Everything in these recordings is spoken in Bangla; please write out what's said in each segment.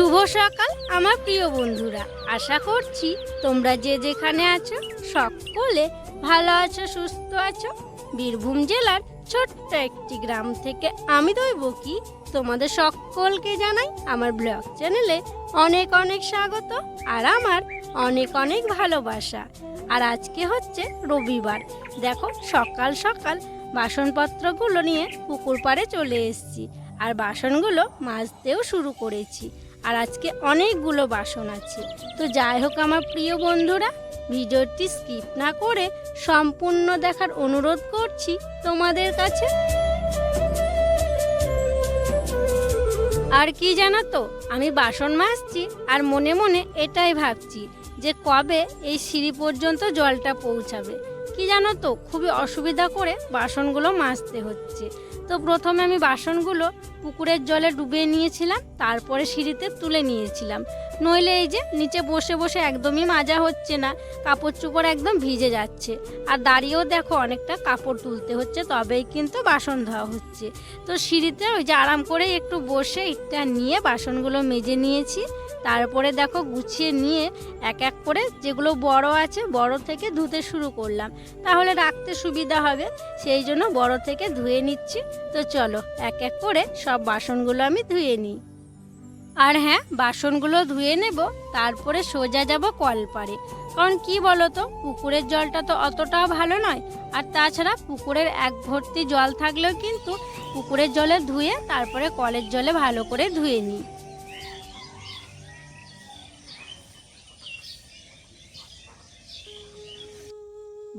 শুভ সকাল, আমার প্রিয় বন্ধুরা। আশা করছি তোমরা যে যেখানে আছো, সকলে ভালো আছো, সুস্থ আছো। বীরভূম জেলার ছোট্ট একটি গ্রাম থেকে আমি দইব কি তোমাদের সকলকে জানাই আমার ব্লগ চ্যানেলে অনেক অনেক স্বাগত আর আমার অনেক অনেক ভালোবাসা। আর আজকে হচ্ছে রবিবার। দেখো, সকাল সকাল বাসনপত্রগুলো নিয়ে পুকুর পাড়ে চলে এসেছি। আর বাসনগুলো মাজতেও শুরু করেছি। আর আজকে অনেকগুলো বাসন আছে। তো যাই হোক আমার প্রিয় বন্ধুরা, ভিডিওটি স্কিপ না করে সম্পূর্ণ দেখার অনুরোধ করছি তোমাদের কাছে। আর কি জানো তো আমি বাসন মাজছি আর মনে মনে এটাই ভাবছি যে কবে এই সিঁড়ি পর্যন্ত জলটা পৌঁছাবে। কি জানো তো খুবই অসুবিধা করে বাসনগুলো মাজতে হচ্ছে। তো প্রথমে আমি বাসনগুলো পুকুরের জলে ডুবিয়ে নিয়েছিলাম, তারপরে সিঁড়িতে তুলে নিয়েছিলাম। নইলে এই যে নিচে বসে বসে একদমই মাজা হচ্ছে না, কাপড় চোপড় একদম ভিজে যাচ্ছে। আর দাঁড়িয়েও দেখো অনেকটা কাপড় তুলতে হচ্ছে, তবেই কিন্তু বাসন ধোয়া হচ্ছে। তো সিঁড়িতে ওই যে আরাম করে একটু বসে ইটটা নিয়ে বাসনগুলো মেজে নিয়েছি, তারপরে দেখো গুছিয়ে নিয়ে এক এক করে যেগুলো বড় আছে বড় থেকে ধুতে শুরু করলাম। তাহলে রাখতে সুবিধা হবে, সেই জন্য বড় থেকে ধুয়ে নিচ্ছি। তো চলো, এক এক করে সব বাসনগুলো আমি ধুয়ে নিই। আর হ্যাঁ বাসনগুলো ধুয়ে নেব, তারপরে সোজা যাব কলপাড়ে কারণ কি বলো তো পুকুরের জলটা তো অতটাও ভালো নয়। আর তাছাড়া পুকুরের এক ভর্তি জল থাকলেও কিন্তু পুকুরের জলে ধুয়ে, তারপরে কলের জলে ভালো করে ধুয়ে নিই।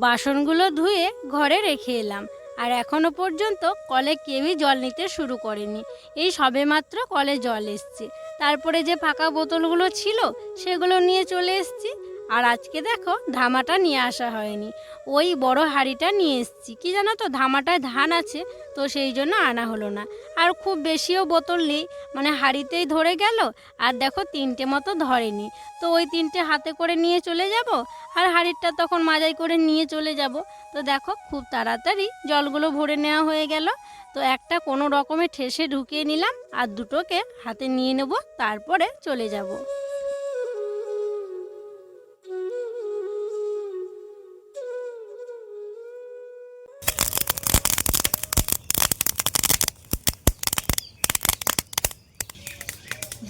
বাসনগুলো ধুয়ে ঘরে রেখে এলাম। আর এখনও পর্যন্ত কলে কেউই জল নিতে শুরু করেনি। এই সবেমাত্র কলে জল এসছে। তারপরে যে ফাঁকা বোতলগুলো ছিল, সেগুলো নিয়ে চলে এসছি। আর আজকে দেখো ধামাটা নিয়ে আসা হয়নি। ওই বড় হাঁড়িটা নিয়ে এসছি। কি জানো তো, ধামাটায় ধান আছে, তো সেই জন্য আনা হলো না। আর খুব বেশিও বোতল নেই মানে হাঁড়িতেই ধরে গেল, আর দেখো তিনটে মতো ধরেনি। তো ওই তিনটে হাতে করে নিয়ে চলে যাব, আর হাঁড়িটা তখন মাজাই করে নিয়ে চলে যাব। তো দেখো খুব তাড়াতাড়ি জলগুলো ভরে নেওয়া হয়ে গেল। তো একটা কোনো রকমে ঠেসে ঢুকিয়ে নিলাম, আর দুটোকে হাতে নিয়ে নেব, তারপরে চলে যাব।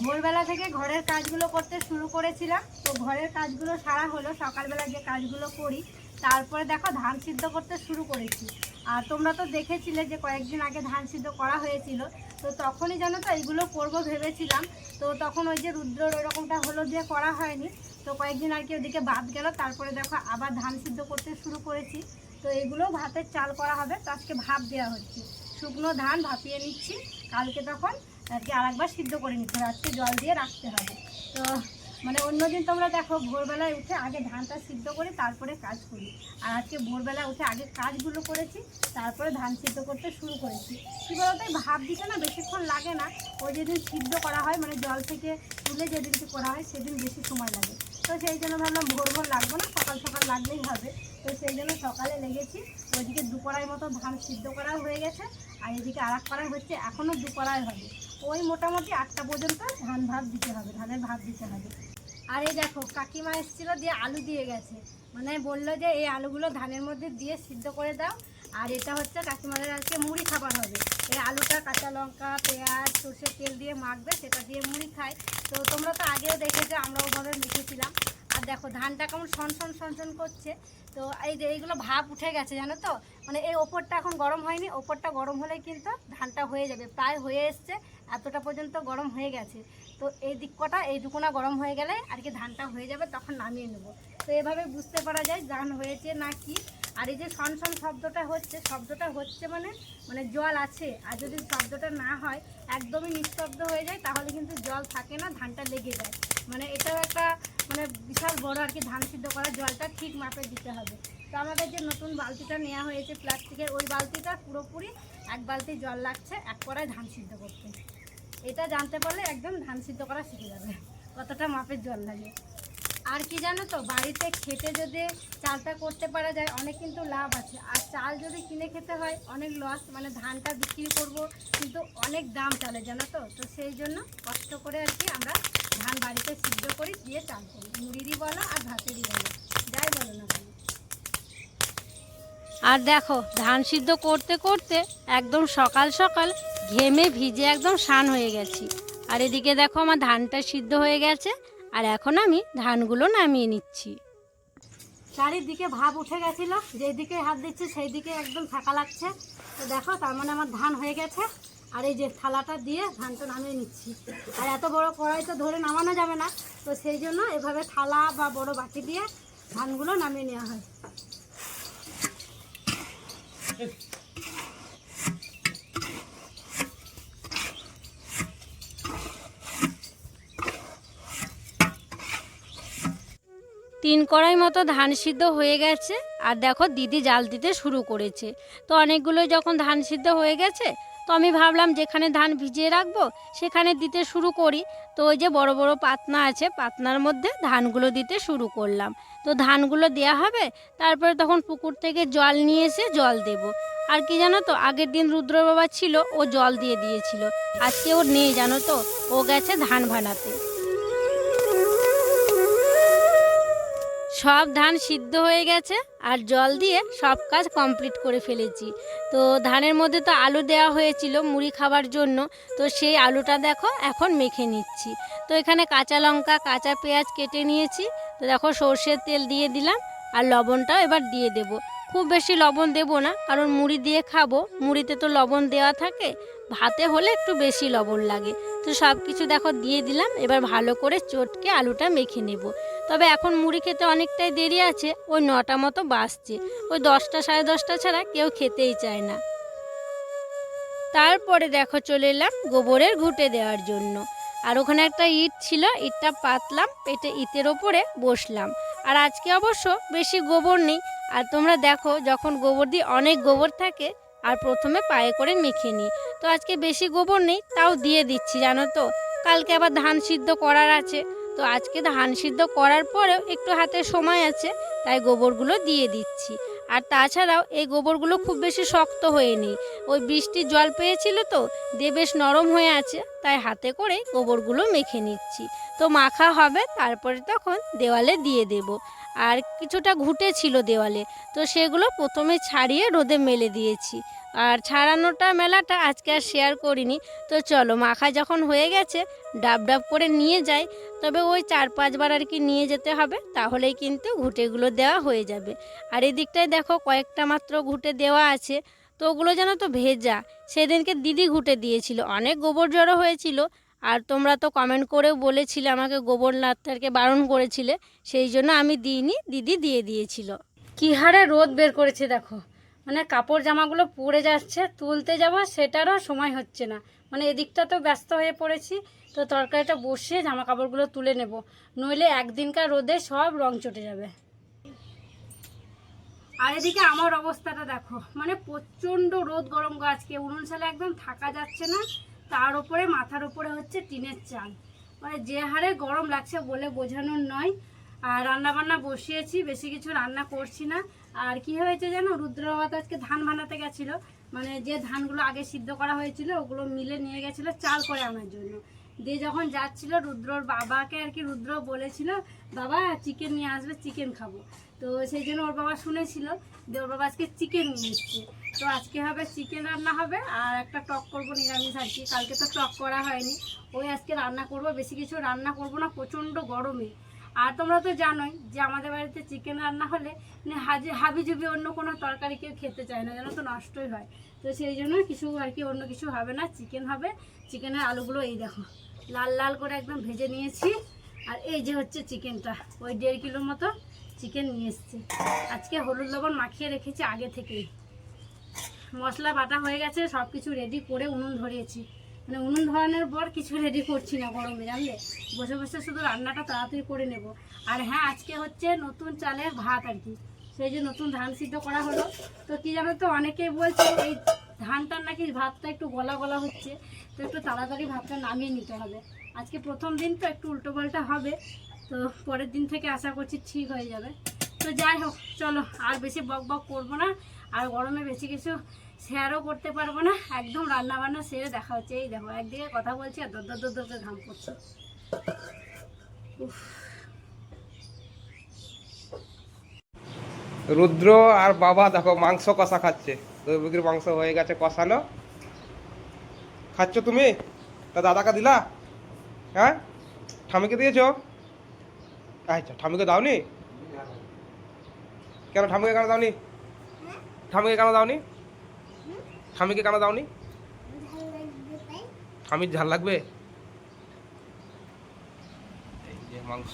ভোরবেলা থেকে ঘরের কাজগুলো করতে শুরু করেছিলাম। তো ঘরের কাজগুলো সারা হলো, সকালবেলা যে কাজগুলো করি, তারপরে দেখো ধান সিদ্ধ করতে শুরু করেছি। আর তোমরা তো দেখেছিলে যে কয়েকদিন আগে ধান সিদ্ধ করা হয়েছিল। তো তখনই জানো তো এইগুলো করব ভেবেছিলাম। তো তখন ওই যে রুদ্রর ওরকমটা হলো দিয়ে করা হয়নি। তো কয়েকদিন আর কি ওদিকে বাদ গেল, তারপরে দেখো আবার ধান সিদ্ধ করতে শুরু করেছি। তো এগুলো ভাতের চাল করা হবে। তো আজকে ভাপ দেওয়া হচ্ছে। শুকনো ধান ভাপিয়ে নিচ্ছি। কালকে তখন আর কি আরেকবার সিদ্ধ করে নিতে হবে আজকে জল দিয়ে রাখতে হবে। তো মানে অন্যদিন তোমরা দেখো, ভোরবেলায় উঠে আগে ধানটা সিদ্ধ করে তারপরে কাজ করি। আর আজকে ভোরবেলা উঠে আগে কাজগুলো করেছি, তারপরে ধান সিদ্ধ করতে শুরু করেছি। কী বলতো ভাব দিতে না বেশিক্ষণ লাগে না। ওই যেদিন সিদ্ধ করা হয় মানে জল থেকে তুলে যেদিনকে করা হয়, সেদিন বেশি সময় লাগে। তো সেই জন্য ভাবলাম ভোর ভোর লাগবে না, সকাল সকাল লাগলেই হবে। তো সেই জন্য সকালে লেগেছি, ওইদিকে দুপড়াই মতো ধান সিদ্ধ করা হয়ে গেছে, আর এদিকে আর এক কড়াই হচ্ছে এখনও দু কড়াই হবে। ওই মোটামুটি আটটা পর্যন্ত ধান ভাত দিতে হবে, ধানের ভাত দিতে হবে। আর এই দেখো, কাকিমা এসেছিল দিয়ে আলু দিয়ে গেছে। মানে বলল যে এই আলুগুলো ধানের মধ্যে দিয়ে সিদ্ধ করে দাও আর এটা হচ্ছে কাকিমাদের আজকে মুড়ি খাবার হবে। এই আলুটা, কাঁচা লঙ্কা, পেঁয়াজ সর্ষের তেল দিয়ে মাখবে, সেটা দিয়ে মুড়ি খায়। তো তোমরা তো আগেও দেখেছ আমরা ওভাবে মেখেছিলাম। আর দেখো, ধানটা কেমন সন সন সন সন করছে। তো এই যে এইগুলো ভাপ উঠে গেছে, জানো তো? মানে এই ওপরটা এখন গরম হয়নি, ওপরটা গরম হলে কিন্তু ধানটা হয়ে যাবে, প্রায় হয়ে এসছে, এতটা পর্যন্ত গরম হয়ে গেছে। তো এই দিক কটা এইটুকুনা গরম হয়ে গেলে আর কি ধানটা হয়ে যাবে, তখন নামিয়ে নেব। তো এভাবে বুঝতে পারা যায়, ধান হয়েছে না কি। আর এই যে সন সন শব্দটা হচ্ছে শব্দটা হচ্ছে মানে মানে জল আছে। আর যদি শব্দটা না হয়, একদমই নিঃশব্দ হয়ে যায়, তাহলে কিন্তু জল থাকে না, ধানটা লেগে যায়। মানে এটাও একটা মানে বিশাল বড় আর কি ধান সিদ্ধ করা জলটা ঠিক মাপে দিতে হবে। তো আমাদের যে নতুন বালতিটা নেওয়া হয়েছে প্লাস্টিকের, ওই বালতিটা পুরোপুরি এক বালতি জল লাগছে, এক কড়াই ধান সিদ্ধ করতে। এটা জানতে পারলে একদম ধান সিদ্ধ করা শিখে যাবে। কতটা মাপের জল লাগে। আর কি জানো তো, বাড়িতে খেতে যদি চালটা করতে পারা যায়, অনেক কিন্তু লাভ আছে। আর চাল যদি কিনে খেতে হয়, অনেক লস মানে ধানটা বিক্রি করব, কিন্তু অনেক দাম চালে, জানো তো? তো সেই জন্য কষ্ট করে আর কি আমরা ধান বাড়িতে সিদ্ধ করি, দিয়ে চাল করি। মুড়িরই বলো আর ভাতেরই বলো। যাই বলো না আর দেখো, ধান সিদ্ধ করতে করতে একদম সকাল সকাল ঘেমে ভিজে একদম শান হয়ে গেছি। আর এদিকে দেখো আমার ধানটা সিদ্ধ হয়ে গেছে। আর এখন আমি ধানগুলো নামিয়ে নিচ্ছি। চারিদিকে ভাব উঠে গেছিল, যেদিকে হাত দিচ্ছি সেই দিকে একদম ফাঁকা লাগছে। তো দেখো, তার মানে আমার ধান হয়ে গেছে। আর এই যে থালাটা দিয়ে ধানটা নামিয়ে নিচ্ছি। আর এত বড় কড়াই তো ধরে নামানো যাবে না। তো সেই জন্য এভাবে থালা বা বড় বাটি দিয়ে ধানগুলো নামিয়ে নেওয়া হয়। তিন কড়াই মতো ধান সিদ্ধ হয়ে গেছে। আর দেখো দিদি জাল দিতে শুরু করেছে। তো অনেকগুলো যখন ধান সিদ্ধ হয়ে গেছে, তো আমি ভাবলাম যেখানে ধান ভিজিয়ে রাখব, সেখানে দিতে শুরু করি। তো ওই যে বড় বড় পাতনা আছে, পাতনার মধ্যে ধানগুলো দিতে শুরু করলাম। তো ধানগুলো দেয়া হবে, তারপরে তখন পুকুর থেকে জল নিয়ে এসে জল দেব। আর কি জানো তো, আগের দিন রুদ্র বাবা ছিল, ও জল দিয়ে দিয়েছিল। আজকে ওর নেই জানো তো, ও গেছে ধান ভানাতে। সব ধান সিদ্ধ হয়ে গেছে আর জল দিয়ে সব কাজ কমপ্লিট করে ফেলেছি। তো ধানের মধ্যে তো আলু দেওয়া হয়েছিল মুড়ি খাবার জন্য। তো সেই আলুটা দেখো, এখন মেখে নিচ্ছি। তো এখানে কাঁচা লঙ্কা, কাঁচা পেঁয়াজ কেটে নিয়েছি। তো দেখো সর্ষের তেল দিয়ে দিলাম। আর লবণটাও এবার দিয়ে দেব। খুব বেশি লবণ দেব না, কারণ মুড়ি দিয়ে খাব। মুড়িতে তো লবণ দেওয়া থাকে, ভাতে হলে একটু বেশি লবণ লাগে। তো সব কিছু দেখো দিয়ে দিলাম, এবার ভালো করে চটকে আলুটা মেখে নেব। তবে এখন মুড়ি খেতে অনেকটাই দেরি আছে, ওই নটা মতো বাসছে ওই দশটা সাড়ে দশটা ছাড়া কেউ খেতেই চায় না। তারপরে দেখো চলে এলাম গোবরের ঘুঁটে দেওয়ার জন্য। আর ওখানে একটা ইট ছিল, ইটটা পাতলাম, পেটে ইটের ওপরে বসলাম। আর আজকে অবশ্য বেশি গোবর নেই। আর তোমরা দেখো, যখন গোবর দিয়ে অনেক গোবর থাকে, আর প্রথমে পায়ে করে মেখে নিই। তো আজকে বেশি গোবর নেই, তাও দিয়ে দিচ্ছি, জানো তো? কালকে আবার ধান সিদ্ধ করার আছে। তো আজকে ধান সিদ্ধ করার পরেও একটু হাতে সময় আছে, তাই গোবরগুলো দিয়ে দিচ্ছি। আর তাছাড়াও এই গোবরগুলো খুব বেশি শক্ত হয়নি। ওই বৃষ্টির জল পেয়েছিল তো দিয়ে বেশ নরম হয়ে আছে, তাই হাতে করে গোবরগুলো মেখে নিচ্ছি। তো মাখা হবে, তারপরে তখন দেওয়ালে দিয়ে দেব। আর কিছুটা ঘুটে ছিল দেওয়ালে, তো সেগুলো প্রথমে ছাড়িয়ে রোদে মেলে দিয়েছি। আর ছাড়ানোটা মেলাটা আজকে আর শেয়ার করিনি। তো চলো, মাখা যখন হয়ে গেছে, ডাব ডাব করে নিয়ে যাই। তবে ওই চার পাঁচবার আর কি নিয়ে যেতে হবে, তাহলেই কিন্তু ঘুঁটেগুলো দেওয়া হয়ে যাবে। আর এই দিকটায় দেখো কয়েকটা মাত্র ঘুঁটে দেওয়া আছে। তো ওগুলো যেন তো ভেজা। সেদিনকে দিদি ঘুঁটে দিয়েছিল। অনেক গোবর জড়ো হয়েছিল। আর তোমরা তো কমেন্ট করেও বলেছিলে, আমাকে গোবর নাত্তারকে বারণ করেছিলে। সেই জন্য আমি দিইনি, দিদি দিয়ে দিয়েছিল। কি হারে রোদ বের করেছে দেখো। মানে কাপড় জামাগুলো পরে যাচ্ছে, তুলতে যাওয়া সেটারও সময় হচ্ছে না। মানে এদিকটা তো ব্যস্ত হয়ে পড়েছি, তো তরকারিটা বসিয়ে জামা কাপড়গুলো তুলে নেব। নইলে একদিনকার রোদে সব রং চটে যাবে। আর এদিকে আমার অবস্থাটা দেখো মানে প্রচণ্ড রোদ গরম গো আজকে উনুন সালে একদম থাকা যাচ্ছে না, তার উপরে, মাথার উপরে হচ্ছে টিনের চাল। মানে যে হারে গরম লাগছে বলে বোঝানোর নয় আর রান্না বান্না বসিয়েছি, বেশি কিছু রান্না করছি না। আর কি হয়েছে জানো রুদ্রবাবা তো আজকে ধান বানাতে গেছিল। মানে যে ধানগুলো আগে সিদ্ধ করা হয়েছিল, ওগুলো মিলে নিয়ে গেছিল চাল করে আনার জন্য। দিয়ে যখন যাচ্ছিল, রুদ্রর বাবাকে আর কি রুদ্র বলেছিল, বাবা চিকেন নিয়ে আসবে চিকেন খাব। তো সেই জন্য ওর বাবা শুনেছিল যে ওর বাবা আজকে চিকেন নিয়ে এসছে। তো আজকে হবে চিকেন রান্না হবে, আর একটা টক করব নিরামিষ আর কি। কালকে তো টক করা হয়নি। ওই আজকে রান্না করব, বেশি কিছু রান্না করব না, প্রচণ্ড গরমে। আর তোমরা তো জানোই যে আমাদের বাড়িতে চিকেন রান্না হলে মানে হাজি হাবি জুবি অন্য কোনো তরকারি কেউ খেতে চায় না, যেন তো নষ্টই হয়। তো সেই জন্য কিছু আর কি অন্য কিছু হবে না চিকেন হবে। চিকেনের আলুগুলো এই দেখো, লাল লাল করে একদম ভেজে নিয়েছি। আর এই যে হচ্ছে চিকেনটা ওই দেড় কিলোর মতো চিকেন নিয়ে এসেছি। আজকে হলুদ লবণ মাখিয়ে রেখেছি আগে থেকেই। মশলা বাটা হয়ে গেছে সব কিছু রেডি করে উনুন ধরিয়েছি। মানে উনুন ধরানোর পর কিছু রেডি করছি না গরমে, জানলে? বসে বসে শুধু রান্নাটা তাড়াতাড়ি করে নেব। আর হ্যাঁ আজকে হচ্ছে নতুন চালের ভাত আর কি। সেই যে নতুন ধান সিদ্ধ করা হলো। তো কি জানো তো, অনেকেই বলছে এই ধানটার নাকি ভাতটা একটু গলা গলা হচ্ছে, তো একটু তাড়াতাড়ি ভাতটা নামিয়ে নিতে হবে। আজকে প্রথম দিন তো একটু উল্টো পাল্টা হবে, তো পরের দিন থেকে আশা করছি ঠিক হয়ে যাবে। তো যাই হোক, চলো, আর বেশি বক বক করব না। আর গরমে বেশি কিছু শেয়ারও করতে পারব না, একদম রান্না বান্না সেরে দেখা হচ্ছে। এই দেখো, একদিকে কথা বলছি আর দর দর দর ঘাম পড়ছে। রুদ্র আর বাবা দেখো মাংস কষা খাচ্ছে। মুরগির মাংস হয়ে গেছে কষানো। খাচ্ছ তুমি? তা দাদাকে দিলা? হ্যাঁ? ঠামিকে দিয়েছ? আচ্ছা ঠামিকে দাওনি? কেন ঠামিকে কেন দাওনি? ঠামিকে কেন দাওনি? ঠামিকে কেন দাওনি? ঠামির ঝাল লাগবে? এই যে মাংস।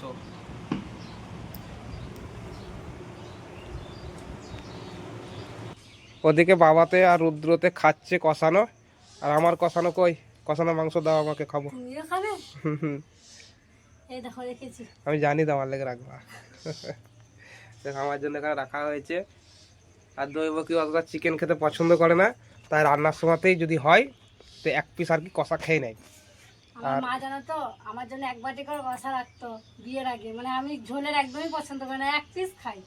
ওদিকে বাবাতে আর রুদ্রতে খাচ্ছে কষানো। আর আমার কষানো কই? কষানো মাংস দাও আমাকে খাব। আমি জানি তো আমার লেগে রাখবা। আমার জন্য এখানে রাখা হয়েছে। আর দৈব কি অতটা চিকেন খেতে পছন্দ করে না। তাই রান্নার সময়তেই যদি হয় তো এক পিস আর কি কষা খেয়ে নেয়। আমার মা জানো তো আমার জন্য এক বাটি করে কষা রাখতো বিয়ের আগে। মানে আমি ঝোলের একদমই পছন্দ করি না এক পিস খাই।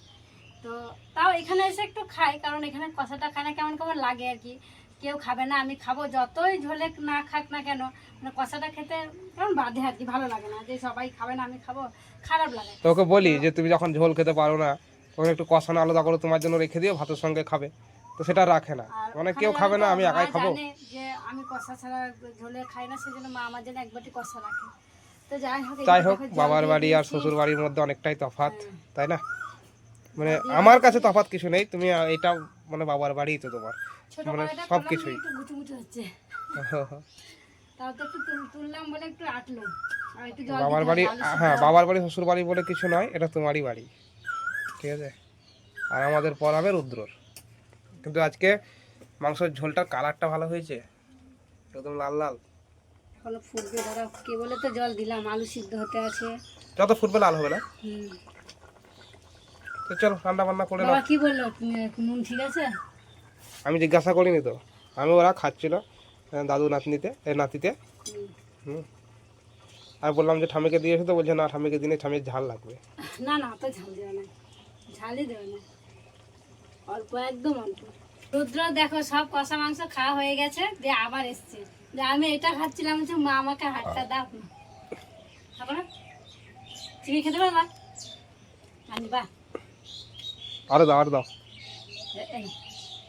তো তাও এখানে এসে একটু খাই কারণ এখানে কষাটা খায় না কেমন কেমন লাগে আর কি। কেউ খাবে না আমি খাব যতই ঝোলে না খাক না কেন। মানে কষাটা খেতে কেমন বাধে আর কি ভালো লাগে না। যে সবাই খাবে না আমি খাব খারাপ লাগে। তো ওকে বলি যে তুমি যখন ঝোল খেতে পারো না তখন একটু কষানো আলাদা করে তোমার জন্য রেখে দিও ভাতের সঙ্গে খাবে। তো সেটা রাখে না। মানে কেউ খাবে না আমি একাই খাব। যে আমি কষা ছাড়া ঝোলে খাই না সেজন্য মা আমার জন্য এক বাটি কষা রাখে। তো যাই হোক যাই হোক বাবার বাড়ি আর শ্বশুর বাড়ির মধ্যে অনেকটাই তফাৎ হ্যাঁ। তাই না? মানে আমার কাছে তফাৎ কিছু নেই তুমি এটা মানে বাবার বাড়িই তো তোমার। মানে সব কিছুই। জল বাবার বাড়ি হ্যাঁ বাবার বাড়ি শ্বশুর বাড়ি বলে কিছু নয় এটা তোমারই বাড়ি। ঠিক আছে? আর আমাদের পর হবে রুদ্রর। কিন্তু আজকে মাংসের ঝোলটার কালারটা ভালো হয়েছে একদম লাল লাল। এখনও ফুটবে দাদা কে বলে তো জল দিলাম আলু সিদ্ধ হতে আছে। যত ফুটবে লাল হবে না? তো চলো রান্না বান্না করে নাও। কি বলল? নুন ঠিক আছে? আমি জিজ্ঞাসা করিনি তো। আমি ওরা খাচ্ছিল দাদু নাতনিতে নাতিতে। হুম। আর বললাম যে ঠামিকে দিয়েছে তো বলছে না ঠামিকে দিনে ঠামির ঝাল লাগবে। না না অত ঝাল দেওয়া না ঝালই দেওয়া না অল্প একদম অল্প। রুদ্র দেখো সব কষা মাংস খাওয়া হয়ে গেছে দিয়ে আবার এসছে। যে আমি এটা খাচ্ছিলাম বলছি মা আমাকে হাতটা দাও। না খাব না তুমি খেতে পারবা আনবা আরও দাও আরও দাও।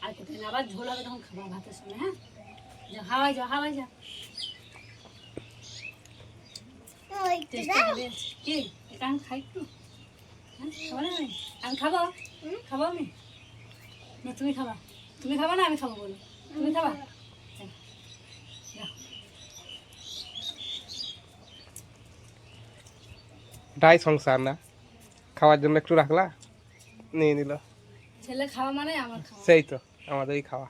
আর কোথায় না আবার ঝোল হবে তখন খাব ভাতের সঙ্গে হ্যাঁ? যা হাওয়াই যাও হাওয়াই করে কি? এটা আমি খাই একটু? হ্যাঁ খাব না আমি? আমি খাব? খাব আমি? না তুমি খাবা। তুমি খাবা না আমি খাব বলো। তুমি খাবা? ডাই সংসার না। খাওয়ার জন্য একটু রাখলা নিয়ে নিল। ছেলে খাওয়া মানে আমার খাওয়া। সেই তো আমাদেরই খাওয়া।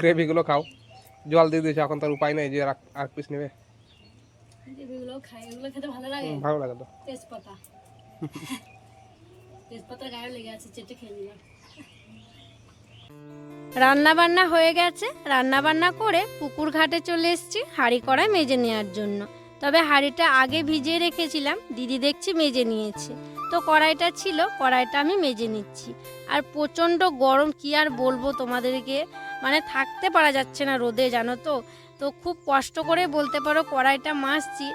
গ্রেভিগুলো খাও। জল দিয়ে দিয়েছে এখন তার উপায় নেই যে আর আর পিস নেবে। এগুলো খাই এগুলো খেতে ভালো লাগে। ভালো লাগে তো। তেজপাতা। রান্না বান্না হয়ে গেছে। রান্না বান্না করে পুকুর ঘাটে চলে এসেছি হাঁড়ি কড়াই মেজে নেওয়ার জন্য। তবে হাঁড়িটা আগে ভিজিয়ে রেখেছিলাম, দিদি দেখছি মেজে নিয়েছে। তো কড়াইটা ছিল, কড়াইটা আমি মেজে নিচ্ছি। আর প্রচণ্ড গরম, কি আর বলব তোমাদেরকে? মানে থাকতে পারা যাচ্ছে না রোদে, জানো তো? তো খুব কষ্ট করে বলতে পারো কড়াইটা মাজছি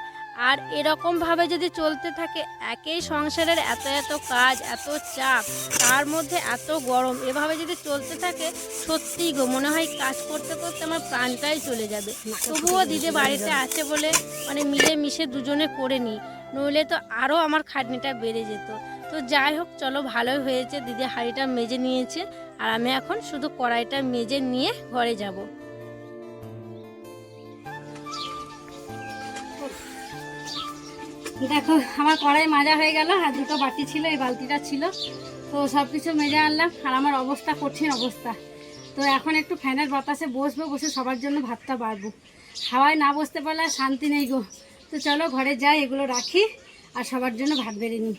আর এরকমভাবে যদি চলতে থাকে, একেই সংসারের এত এত কাজ, এত চাপ, তার মধ্যে এত গরম, এভাবে যদি চলতে থাকে, সত্যিই গো, মনে হয় কাজ করতে করতে আমার প্রাণটাই চলে যাবে। তবুও দিদি বাড়িতে আছে বলে মানে মিলে মিশে দুজনে করে নিই, নইলে তো আরও আমার খাটনিটা বেড়ে যেত। তো যাই হোক, চলো ভালোই হয়েছে, দিদি হাঁড়িটা মেজে নিয়েছে, আর আমি এখন শুধু কড়াইটা মেজে নিয়ে ঘরে যাব। দেখো, আমার কড়াই মাজা হয়ে গেল আর দুটো বাটি ছিল, এই বালতিটা ছিল। তো সব কিছু মেজে আনলাম আর আমার অবস্থা কঠিন অবস্থা। তো এখন একটু ফ্যানের বাতাসে বসবো, বসে সবার জন্য ভাতটা বাড়বো। হাওয়ায় না বসতে পারলে শান্তি নেই গো। তো চলো ঘরে যাই, এগুলো রাখি আর সবার জন্য ভাত বেড়ে নিই।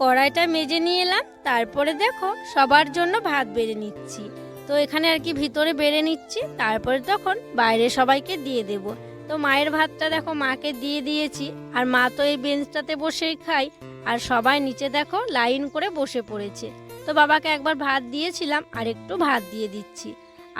কড়াইটা মেজে নিয়ে এলাম, তারপরে দেখো সবার জন্য ভাত বেড়ে নিচ্ছি। তো এখানে আর কি ভিতরে বেড়ে নিচ্ছি, তারপরে তখন বাইরে সবাইকে দিয়ে দেব। তো মায়ের ভাতটা দেখো মাকে দিয়ে দিয়েছি, আর মা তো এই বেঞ্চটাতে বসেই খাই আর সবাই নিচে দেখো লাইন করে বসে পড়েছে। তো বাবাকে একবার ভাত দিয়েছিলাম, আর একটু ভাত দিয়ে দিচ্ছি।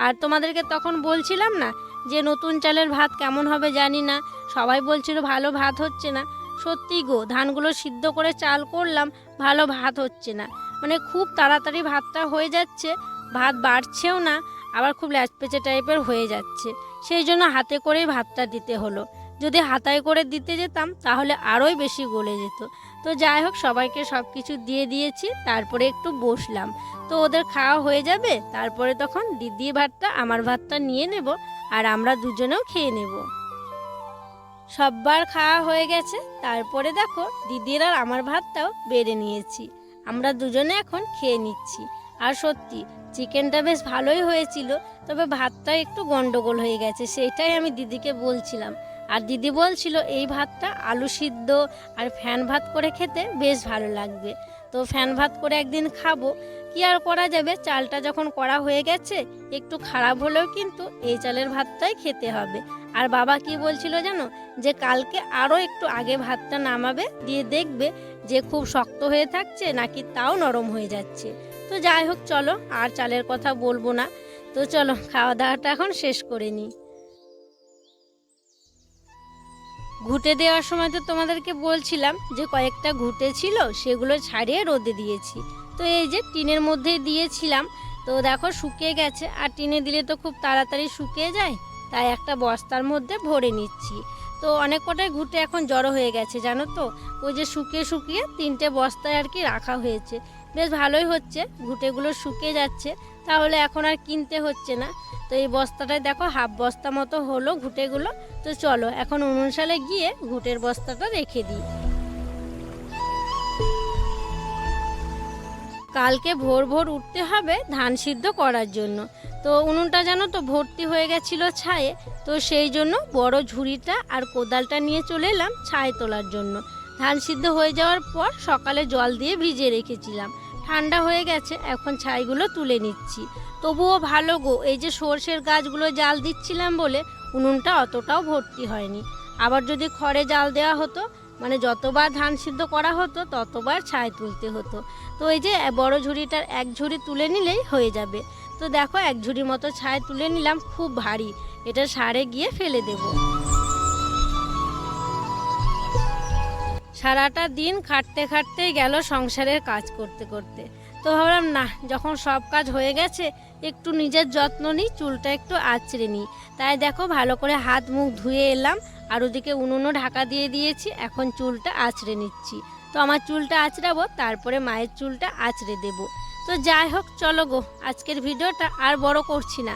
আর তোমাদেরকে তখন বলছিলাম না যে নতুন চালের ভাত কেমন হবে জানি না, সবাই বলছিল ভালো ভাত হচ্ছে না। সত্যি গো, ধানগুলো সিদ্ধ করে চাল করলাম, ভালো ভাত হচ্ছে না। মানে খুব তাড়াতাড়ি ভাতটা হয়ে যাচ্ছে, ভাত বাড়ছেও না, আবার খুব ল্যাচপেচে টাইপের হয়ে যাচ্ছে। সেই জন্য হাতে করেই ভাতটা দিতে হলো। যদি হাতায় করে দিতে যেতাম, তাহলে আরোই বেশি গলে যেত। তো যাই হোক, সবাইকে সব কিছু দিয়ে দিয়েছি, তারপরে একটু বসলাম। তো ওদের খাওয়া হয়ে যাবে, তারপরে তখন দিদি ভাতটা, আমার ভাতটা নিয়ে নেব আর আমরা দুজনেও খেয়ে নেব। সববার খাওয়া হয়ে গেছে, তারপরে দেখো, দিদির আর আমার ভাতটাও বেড়ে নিয়েছি। আমরা দুজনে এখন খেয়ে নিচ্ছি। আর সত্যি চিকেনটা বেশ ভালোই হয়েছিল, তবে ভাতটা একটু গন্ডগোল হয়ে গেছে, সেটাই আমি দিদিকে বলছিলাম। আর দিদি বলছিল, এই ভাতটা আলু সিদ্ধ আর ফ্যান ভাত করে খেতে বেশ ভালো লাগবে। তো ফ্যান ভাত করে একদিন খাব। কি আর করা যাবে? চালটা যখন করা হয়ে গেছে, একটু খারাপ হলেও কিন্তু এই চালের ভাতটাই খেতে হবে। আর বাবা কি বলছিল জানো? যে কালকে আরও একটু আগে ভাতটা নামাবে, দিয়ে দেখবে যে খুব শক্ত হয়ে থাকছে, নাকি তাও নরম হয়ে যাচ্ছে। তো যাই হোক, চলো, আর চালের কথা বলব না। তো চলো খাওয়া দাওয়াটা এখন শেষ করে নিই। ঘুটে দেওয়ার সময় তো তোমাদেরকে বলছিলাম যে কয়েকটা ঘুটে ছিল, সেগুলো ছাড়িয়ে রোদে দিয়েছি। তো এই যে টিনের মধ্যে দিয়েছিলাম, তো দেখো শুকিয়ে গেছে, আর টিনে দিলে তো খুব তাড়াতাড়ি শুকিয়ে যায়, তাই একটা বস্তার মধ্যে ভরে নিচ্ছি। তো অনেক কটাই ঘুটে এখন জড়ো হয়ে গেছে, জানো তো? ওই যে শুকিয়ে শুকিয়ে তিনটে বস্তায় আর কি রাখা হয়েছে। বেশ ভালোই হচ্ছে, ঘুটেগুলো শুকিয়ে যাচ্ছে, তাহলে এখন আর কিনতে হচ্ছে না। তো এই বস্তাটায় দেখো হাফ বস্তা মতো হলো ঘুটেগুলো, তো চলো এখন উনুন সালে গিয়ে ঘুটের বস্তাটা রেখে দিই। কালকে ভোর ভোর উঠতে হবে ধান সিদ্ধ করার জন্য। তো উনুনটা যেন তো ভর্তি হয়ে গেছিল ছায়ে, তো সেই জন্য বড় ঝুড়িটা আর কোদালটা নিয়ে চলে এলাম ছাই তোলার জন্য। ধান সিদ্ধ হয়ে যাওয়ার পর সকালে জল দিয়ে ভিজিয়ে রেখেছিলাম। ঠান্ডা হয়ে গেছে, এখন ছাইগুলো তুলে নিচ্ছি। তবুও ভালো গো, এই যে সর্ষের গাছগুলো জাল দিচ্ছিলাম বলে উনুনটা অতটাও ভর্তি হয়নি। আবার যদি খড়ে জাল দেওয়া হতো মানে যতবার ধান সিদ্ধ করা হতো, ততবার ছাই তুলতে হতো। তো এই যে বড় ঝুড়িটার এক ঝুড়ি তুলে নিলেই হয়ে যাবে। তো দেখো, এক ঝুড়ি মতো ছাই তুলে নিলাম, খুব ভারী। এটা সারে গিয়ে ফেলে দেব। সারাটা দিন খাটতে খাটতেই গেল সংসারের কাজ করতে করতে। তো ভাবলাম, না, যখন সব কাজ হয়ে গেছে, একটু নিজের যত্ন নিই, চুলটা একটু আঁচড়ে নিই। তাই দেখো, ভালো করে হাত মুখ ধুয়ে এলাম, আর ওদিকে উনুনও ঢাকা দিয়ে দিয়েছি, এখন চুলটা আঁচড়ে নিচ্ছি। তো আমার চুলটা আঁচড়াবো, তারপরে মায়ের চুলটা আঁচড়ে দেব। তো যাই হোক, চলো গো, আজকের ভিডিওটা আর বড় করছি না।